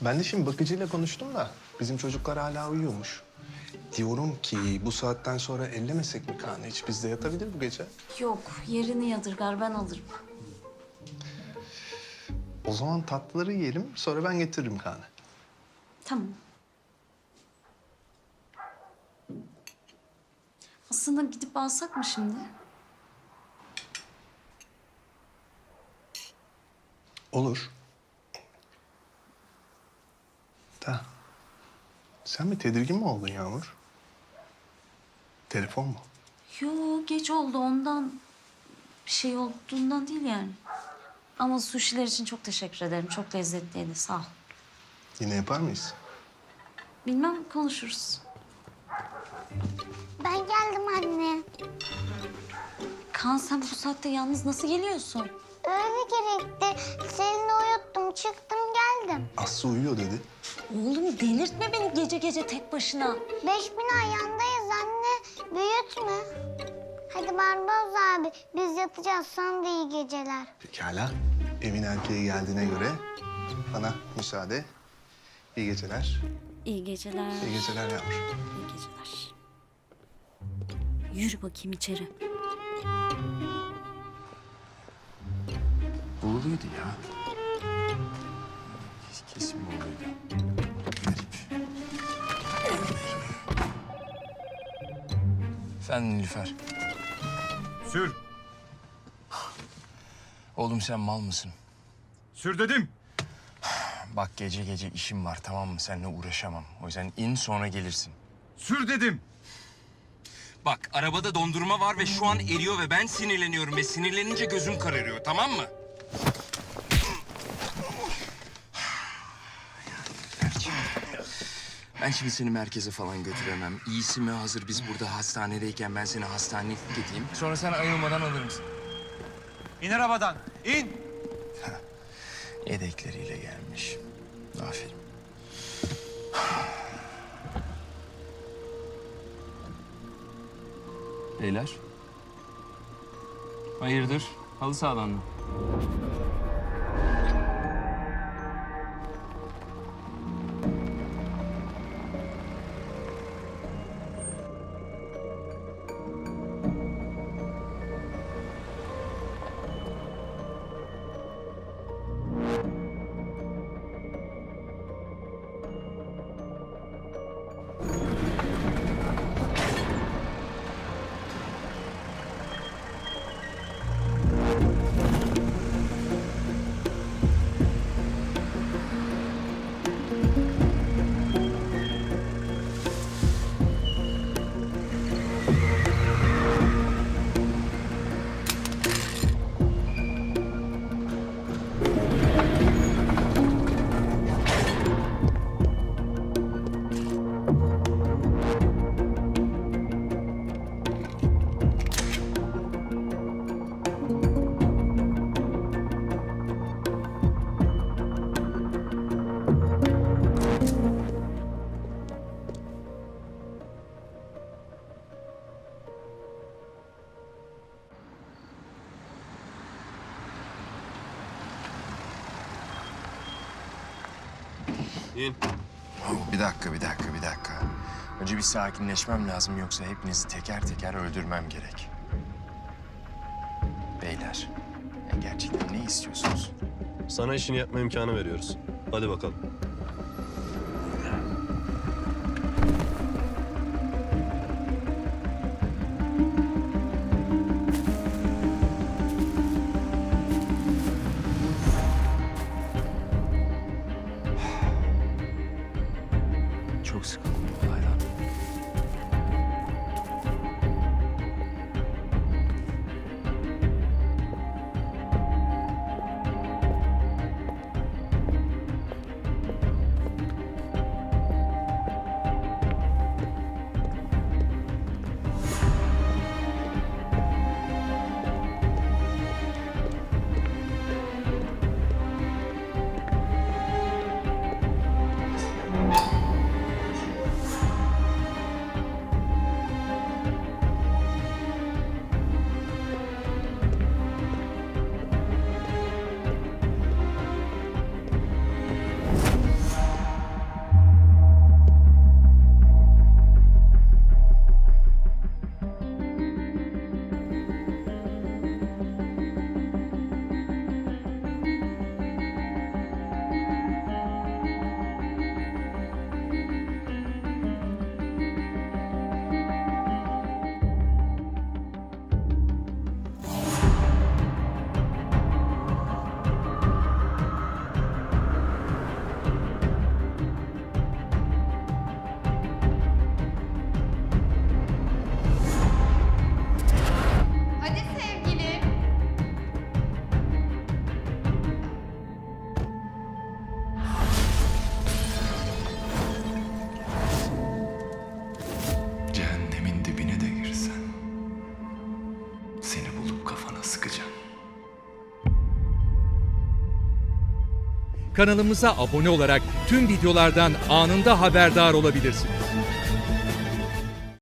Ben de şimdi bakıcıyla konuştum da bizim çocuklar hala uyuyormuş. Diyorum ki bu saatten sonra ellemesek mi Kaan'ı hiç bizde yatabilir bu gece. Yok, yerini yadırgar ben alırım. O zaman tatlıları yiyelim sonra ben getiririm Kaan'ı. Tamam. Aslında gidip alsak mı şimdi? Olur. Da. Sen bir tedirgin mi oldun Yağmur? Telefon mu? Yo, geç oldu ondan. Bir şey olduğundan değil yani. Ama suşiler için çok teşekkür ederim. Çok lezzetliydi, sağ ol. Yine yapar mıyız? Bilmem, konuşuruz. Ben geldim anne. Kaan sen bu saatte yalnız nasıl geliyorsun? Öyle gerekti. Selin'i uyuttum, çıktım geldim. Aslı uyuyor dedi. Oğlum delirtme beni gece gece tek başına. Beş bin ayağındayız anne. Büyütme. Hadi Barbaros abi, biz yatacağız. Sana da iyi geceler. Pekala. Evin erkeği geldiğine göre bana müsaade. İyi geceler. İyi geceler. İyi geceler Yağmur. İyi geceler. Yürü bakayım içeri. Buğuluydu ya. Kesin buğuluydu. Garip. Efendim Nilüfer. Sür. Oğlum sen mal mısın? Sür dedim. Bak gece gece işim var tamam mı? Seninle uğraşamam. O yüzden in sonra gelirsin. Sür dedim. Bak arabada dondurma var ve şu an eriyor ve ben sinirleniyorum ve sinirlenince gözüm kararıyor tamam mı? Ben şimdi seni merkeze falan götüremem. İyisi mi hazır biz burada hastanedeyken ben seni hastaneye gideyim. Sonra sen ayılmadan alırım seni. İn arabadan. İn. Yedekleriyle gelmiş. Aferin. Beyler. Hayırdır? Halı sahadan mı? Bir dakika, bir dakika, bir dakika. Önce bir sakinleşmem lazım yoksa hepinizi teker teker öldürmem gerek. Beyler, ya gerçekten ne istiyorsunuz? Sana işini yapma imkanı veriyoruz. Hadi bakalım. Five. Bulup kafana sıkacağım. Kanalımıza abone olarak tüm videolardan anında haberdar olabilirsiniz.